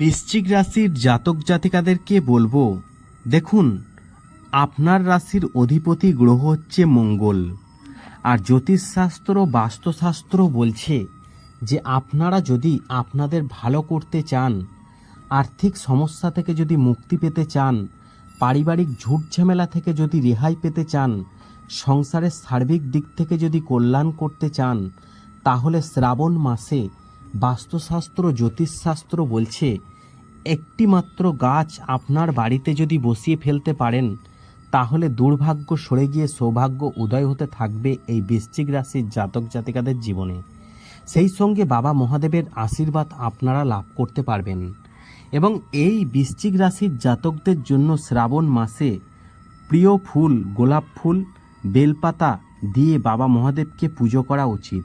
বৃশ্চিক রাশির জাতক জাতিকাদেরকে বলব, দেখুন, আপনার রাশির অধিপতি গ্রহ হচ্ছে মঙ্গল। আর জ্যোতিষশাস্ত্র বাস্তুশাস্ত্র বলছে যে, আপনারা যদি আপনাদের ভালো করতে চান, আর্থিক সমস্যা থেকে যদি মুক্তি পেতে চান, পারিবারিক ঝুট ঝামেলা থেকে যদি রেহাই পেতে চান, সংসারের সার্বিক দিক থেকে যদি কল্যাণ করতে চান, তাহলে শ্রাবণ মাসে বাস্তুশাস্ত্র জ্যোতিষশাস্ত্র বলছে একটি মাত্র গাছ আপনার বাড়িতে যদি বসিয়ে ফেলতে পারেন, তাহলে দুর্ভাগ্য সরে গিয়ে সৌভাগ্য উদয় হতে থাকবে এই বৃশ্চিক রাশির জাতক জাতিকাদের জীবনে। সেই সঙ্গে বাবা মহাদেবের আশীর্বাদ আপনারা লাভ করতে পারবেন। এবং এই বৃশ্চিক রাশির জাতকদের জন্য শ্রাবণ মাসে প্রিয় ফুল, গোলাপ ফুল, বেলপাতা দিয়ে বাবা মহাদেবকে পুজো করা উচিত।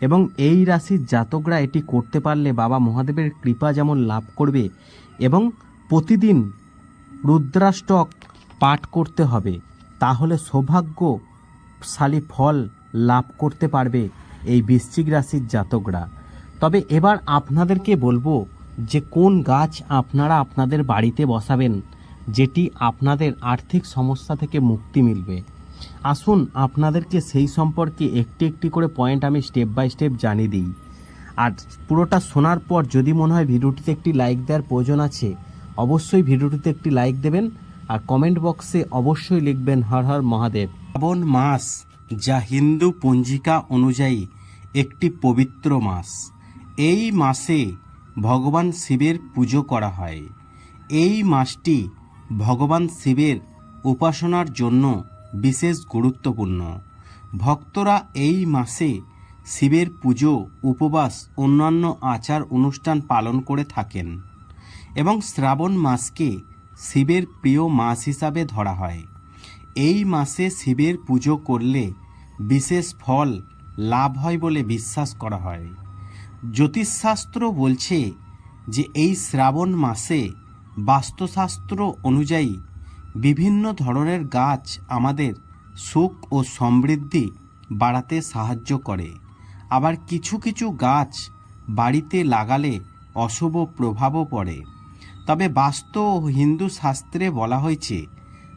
এবং এই রাশির জাতকরা এটি করতে পারলে বাবা মহাদেবের কৃপা যেমন লাভ করবে এবং প্রতিদিন রুদ্রাষ্টক পাঠ করতে হবে, তাহলে সৌভাগ্যশালী ফল লাভ করতে পারবে এই বৃশ্চিক রাশির জাতকরা। তবে এবার আপনাদেরকে বলব যে কোন গাছ আপনারা আপনাদের বাড়িতে বসাবেন, যেটি আপনাদের আর্থিক সমস্যা থেকে মুক্তি মিলবে। আসুন, আপনাদেরকে সেই সম্পর্কে একটি একটি করে পয়েন্ট আমি স্টেপ বাই স্টেপ জানিয়ে দিই। আর পুরোটা শোনার পর যদি মনে হয় ভিডিওটিতে একটি লাইক দেওয়ার প্রয়োজন আছে, অবশ্যই ভিডিওটিতে একটি লাইক দেবেন আর কমেন্ট বক্সে অবশ্যই লিখবেন হর হর মহাদেব। শ্রাবণ মাস যা হিন্দু পঞ্জিকা অনুযায়ী একটি পবিত্র মাস। এই মাসে ভগবান শিবের পুজো করা হয়। এই মাসটি ভগবান শিবের উপাসনার জন্য বিশেষ গুরুত্বপূর্ণ। ভক্তরা এই মাসে শিবের পুজো, উপবাস, অন্যান্য আচার অনুষ্ঠান পালন করে থাকেন এবং শ্রাবণ মাসকে শিবের প্রিয় মাস হিসাবে ধরা হয়। এই মাসে শিবের পুজো করলে বিশেষ ফল লাভ হয় বলে বিশ্বাস করা হয়। জ্যোতিষশাস্ত্র বলছে যে এই শ্রাবণ মাসে বাস্তুশাস্ত্র অনুযায়ী বিভিন্ন ধরনের গাছ আমাদের সুখ ও সমৃদ্ধি বাড়াতে সাহায্য করে। আবার কিছু কিছু গাছ বাড়িতে লাগালে অশুভ প্রভাবও পড়ে। তবে বাস্তু ও হিন্দু শাস্ত্রে বলা হয়েছে,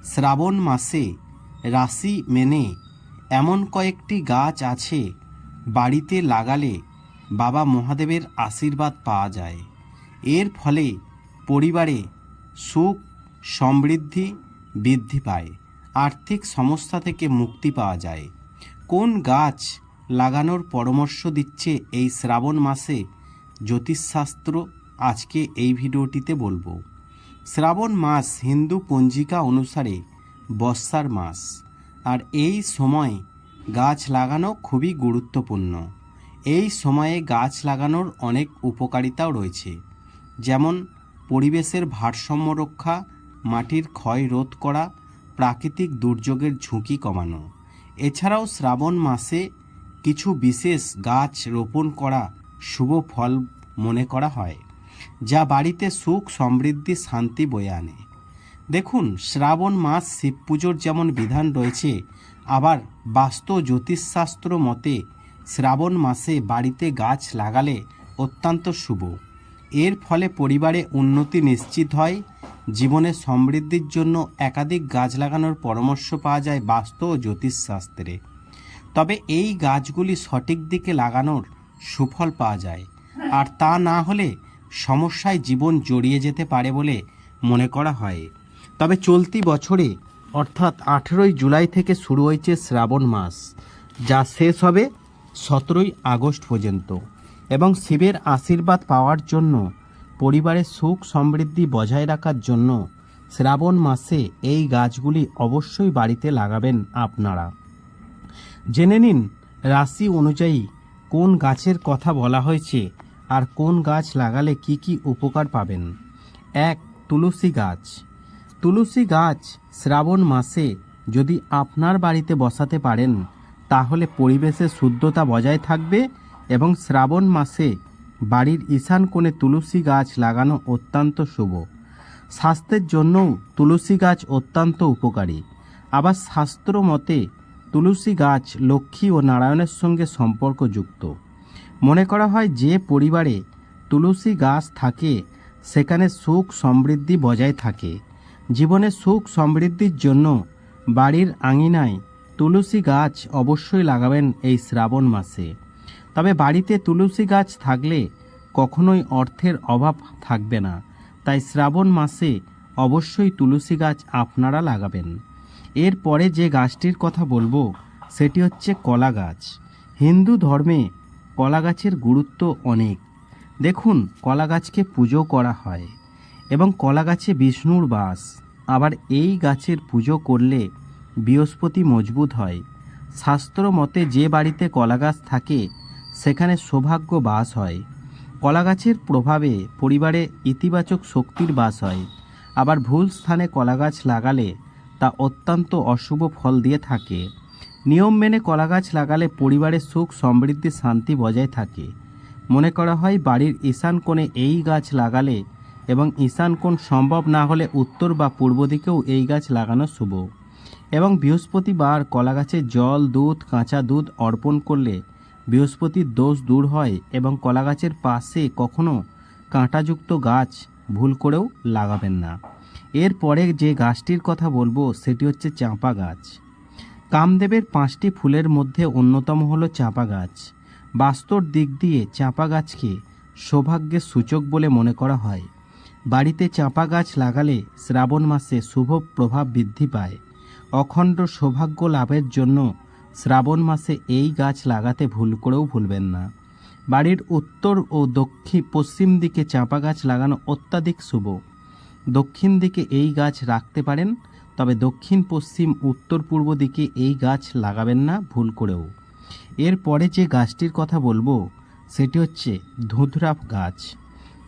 শ্রাবণ মাসে রাশি মেনে এমন কয়েকটি গাছ আছে বাড়িতে লাগালে বাবা মহাদেবের আশীর্বাদ পাওয়া যায়। এর ফলে পরিবারে সুখ সমৃদ্ধি বৃদ্ধি পায়। আর্থিক সমস্যা থেকে মুক্তি পাওয়া যায়। কোন গাছ লাগানোর পরামর্শ দিচ্ছে এই শ্রাবণ মাসে? জ্যোতিষশাস্ত্র আজকে এই ভিডিওটিতে বলব। শ্রাবণ মাস হিন্দু পঞ্জিকা অনুসারে বর্ষার মাস। আর এই সময় গাছ লাগানো খুবই গুরুত্বপূর্ণ। এই সময়ে গাছ লাগানোর অনেক উপকারিতাও রয়েছে। যেমন পরিবেশের ভারসাম্য রক্ষা মাটির ক্ষয় রোধ করা, প্রাকৃতিক দুর্যোগের ঝুঁকি কমানো। এছাড়াও শ্রাবণ মাসে কিছু বিশেষ গাছ রোপণ করা শুভ ফল মনে করা হয়, যা বাড়িতে সুখ, সমৃদ্ধি, শান্তি বয়ে আনে। দেখুন, শ্রাবণ মাস শিব পুজোর যেমন বিধান রয়েছে, আবার বাস্তু জ্যোতিষশাস্ত্র মতে শ্রাবণ মাসে বাড়িতে গাছ লাগালে অত্যন্ত শুভ। এর ফলে পরিবারে উন্নতি নিশ্চিত হয় জীবনে সমৃদ্ধির জন্য একাধিক গাছ লাগানোর পরামর্শ পাওয়া যায় বাস্তু ও জ্যোতিষশাস্ত্রে তবে এই গাছগুলি সঠিক দিকে লাগানোর সুফল পাওয়া যায়। আর তা না হলে সমস্যায় জীবন জড়িয়ে যেতে পারে বলে মনে করা হয়। তবে চলতি বছরে, অর্থাৎ আঠেরোই জুলাই থেকে শুরু হয়েছে শ্রাবণ মাস, যা শেষ হবে সতেরোই আগস্ট পর্যন্ত। এবং শিবের আশীর্বাদ পাওয়ার জন্য পরিবারের সুখ সমৃদ্ধি বজায় রাখার জন্য শ্রাবণ মাসে এই গাছগুলি অবশ্যই বাড়িতে লাগাবেন আপনারা। জেনে নিন রাশি অনুযায়ী কোন গাছের কথা বলা হয়েছে আর কোন গাছ লাগালে কি কি উপকার পাবেন। এক, তুলসী গাছ। তুলসী গাছ শ্রাবণ মাসে যদি আপনার বাড়িতে বসাতে পারেন, তাহলে পরিবেশের শুদ্ধতা বজায় থাকবে এবং শ্রাবণ মাসে বাড়ির ঈশান কোণে তুলসী গাছ লাগানো অত্যন্ত শুভ। স্বাস্থ্যের জন্যও তুলসী গাছ অত্যন্ত উপকারী। আবার শাস্ত্র মতে, তুলসী গাছ লক্ষ্মী ও নারায়ণের সঙ্গে সম্পর্কযুক্ত। মনে করা হয় যে পরিবারে তুলসী গাছ থাকে, সেখানে সুখ সমৃদ্ধি বজায় থাকে। জীবনে সুখ সমৃদ্ধির জন্য বাড়ির আঙিনায় তুলসী গাছ অবশ্যই লাগাবেন এই শ্রাবণ মাসে। তবে বাড়িতে তুলসী গাছ থাকলে কখনোই অর্থের অভাব থাকবে না। তাই শ্রাবণ মাসে অবশ্যই তুলসী গাছ আপনারা লাগাবেন। এরপরে যে গাছটির কথা বলব, সেটি হচ্ছে কলা গাছ। হিন্দু ধর্মে কলা গাছের গুরুত্ব অনেক। দেখুন, কলা গাছকে পুজো করা হয় এবং কলা গাছে বিষ্ণুর বাস। আবার এই গাছের পুজো করলে বৃহস্পতি মজবুত হয়। শাস্ত্র মতে যে বাড়িতে কলা গাছ থাকে সেখানে সৌভাগ্য বাস হয়। কলা গাছের প্রভাবে পরিবারে ইতিবাচক শক্তির বাস হয়। আবার ভুল স্থানে কলা গাছ লাগালে তা অত্যন্ত অশুভ ফল দিয়ে থাকে। নিয়ম মেনে কলা গাছ লাগালে পরিবারে সুখ, সমৃদ্ধি, শান্তি বজায় থাকে। মনে করা হয়, বাড়ির ঈশান কোণে এই গাছ লাগালে এবং ঈশান কোণ সম্ভব না হলে উত্তর বা পূর্ব দিকেও এই গাছ লাগানো শুভ। এবং বৃহস্পতিবার কলা গাছে জল, দুধ, কাঁচা দুধ অর্পণ করলে বৃহস্পতির দোষ দূর হয় এবং কলা গাছের পাশে কখনো কাঁটাযুক্ত গাছ ভুল করেও লাগাবেন না। এরপরে যে গাছটির কথা বলব, সেটি হচ্ছে চাঁপা গাছ। কামদেবের পাঁচটি ফুলের মধ্যে অন্যতম হলো চাঁপা গাছ। বাস্তর দিক দিয়ে চাঁপা গাছকে সৌভাগ্যের সূচক বলে মনে করা হয়। বাড়িতে চাঁপা গাছ লাগালে শ্রাবণ মাসে শুভ প্রভাব বৃদ্ধি পায়। অখণ্ড সৌভাগ্য লাভের জন্য শ্রাবণ মাসে এই গাছ লাগাতে ভুল করেও ভুলবেন না। বাড়ির উত্তর ও দক্ষিণ পশ্চিম দিকে চাঁপা গাছ লাগানো অত্যাধিক শুভ। দক্ষিণ দিকে এই গাছ রাখতে পারেন, তবে দক্ষিণ, পশ্চিম, উত্তর, পূর্ব দিকে এই গাছ লাগাবেন না ভুল করেও। এরপরে যে গাছটির কথা বলব, সেটি হচ্ছে ধুতরা গাছ।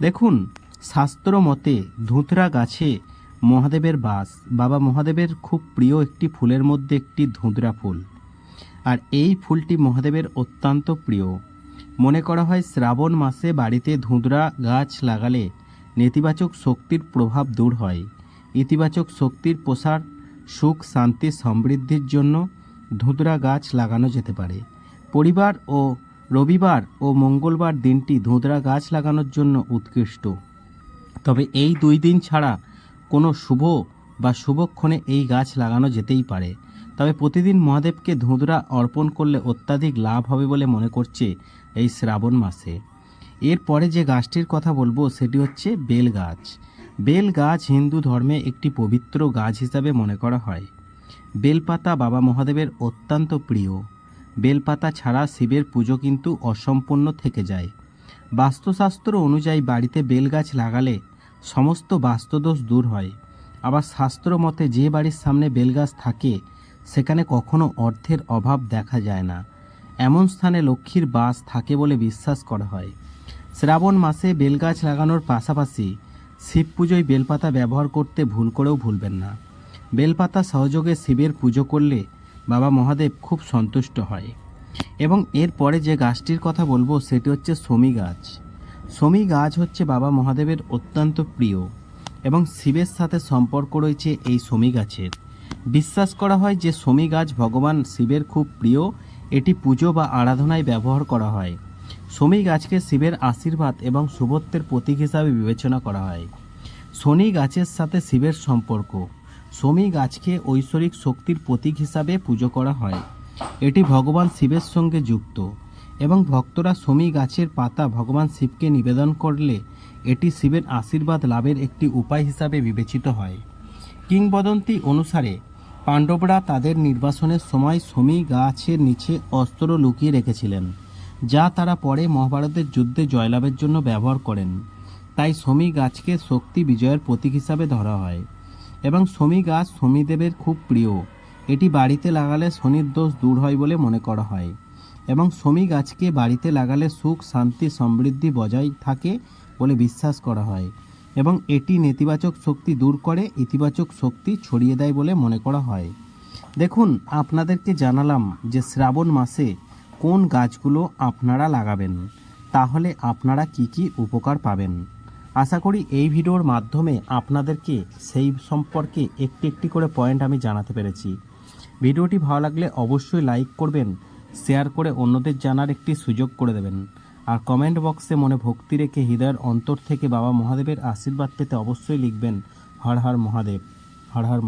দেখুন, শাস্ত্র মতে ধুতরা গাছে মহাদেবের বাস। বাবা মহাদেবের খুব প্রিয় একটি ফুলের মধ্যে একটি ধুতরা ফুল। আর এই ফুলটি মহাদেবের অত্যন্ত প্রিয়। মনে করা হয় শ্রাবণ মাসে বাড়িতে ধুঁদরা গাছ লাগালে নেতিবাচক শক্তির প্রভাব দূর হয়। ইতিবাচক শক্তির প্রসার, সুখ, শান্তি, সমৃদ্ধির জন্য ধুঁদরা গাছ লাগানো যেতে পারে। পরিবার ও রবিবার ও মঙ্গলবার দিনটি ধুঁদরা গাছ লাগানোর জন্য উৎকৃষ্ট। তবে এই দুই দিন ছাড়া কোনো শুভ বা শুভক্ষণে এই গাছ লাগানো যেতেই পারে। তবে প্রতিদিন মহাদেবকে ধুঁদরা অর্পণ করলে অত্যাধিক লাভ হবে বলে মনে করছে এই শ্রাবণ মাসে। এরপরে যে গাছটির কথা বলব, সেটি হচ্ছে বেল গাছ। বেল গাছ হিন্দু ধর্মে একটি পবিত্র গাছ হিসাবে মনে করা হয়। বেলপাতা বাবা মহাদেবের অত্যন্ত প্রিয়। বেলপাতা ছাড়া শিবের পুজো কিন্তু অসম্পূর্ণ থেকে যায়। বাস্তুশাস্ত্র অনুযায়ী বাড়িতে বেল গাছ লাগালে সমস্ত বাস্তুদোষ দূর হয়। আবার শাস্ত্র মতে যে বাড়ির সামনে বেলগাছ থাকে সেখানে কখনো অর্থের অভাব দেখা যায় না। এমন স্থানে লক্ষ্মীর বাস থাকে বলে বিশ্বাস করা হয়। শ্রাবণ মাসে বেলগাছ লাগানোর পাশাপাশি শিব পুজোয় বেলপাতা ব্যবহার করতে ভুল করেও ভুলবেন না। বেলপাতা সহযোগে শিবের পুজো করলে বাবা মহাদেব খুব সন্তুষ্ট হয়। এবং এরপরে যে গাছটির কথা বলব, সেটি হচ্ছে সমী গাছ। সমী গাছ হচ্ছে বাবা মহাদেবের অত্যন্ত প্রিয় এবং শিবের সাথে সম্পর্ক রয়েছে এই সমী গাছের। বিশ্বাস করা হয় যে সমী গাছ ভগবান শিবের খুব প্রিয়, এটি পুজো বা আরাধনায় ব্যবহার করা হয়। সমী গাছকে শিবের আশীর্বাদ এবং শুভত্বের প্রতীক হিসাবে বিবেচনা করা হয়। শনি গাছের সাথে শিবের সম্পর্ক। সমী গাছকে ঐশ্বরিক শক্তির প্রতীক হিসাবে পুজো করা হয়। এটি ভগবান শিবের সঙ্গে যুক্ত এবং ভক্তরা সমী গাছের পাতা ভগবান শিবকে নিবেদন করলে এটি শিবের আশীর্বাদ লাভের একটি উপায় হিসাবে বিবেচিত হয়। কিংবদন্তি অনুসারে, পাণ্ডবরা তাদের নির্বাসনের সময় সমী গাছের নিচে অস্ত্র লুকিয়ে রেখেছিলেন, যা তারা পরে মহাভারতের যুদ্ধে জয়লাভের জন্য ব্যবহার করেন। তাই সমী গাছকে শক্তি বিজয়ের প্রতীক হিসাবে ধরা হয় এবং সমী গাছ শনিদেবের খুব প্রিয়। এটি বাড়িতে লাগালে শনির দোষ দূর হয় বলে মনে করা হয় এবং সমী গাছকে বাড়িতে লাগালে সুখ, শান্তি, সমৃদ্ধি বজায় থাকে বলে বিশ্বাস করা হয়। এবং এটি নেতিবাচক শক্তি দূর করে, ইতিবাচক শক্তি ছড়িয়ে দেয় বলে মনে করা হয়। দেখুন, আপনাদেরকে জানালাম যে শ্রাবণ মাসে কোন গাছগুলো আপনারা লাগাবেন। তাহলে আপনারা কি কি উপকার পাবেন। আশা করি এই ভিডিওর মাধ্যমে আপনাদেরকে সেই সম্পর্কে একটি একটি করে পয়েন্ট আমি জানাতে পেরেছি। ভিডিওটি ভালো লাগলে অবশ্যই লাইক করবেন, শেয়ার করে অন্যদের জানার একটি সুযোগ করে দেবেন। আর কমেন্ট বক্সে মনে ভক্তি রেখে হৃদয়ের অন্তর থেকে বাবা মহাদেবের আশীর্বাদ পেতে অবশ্যই লিখবেন, হর হর মহাদেব, হর হর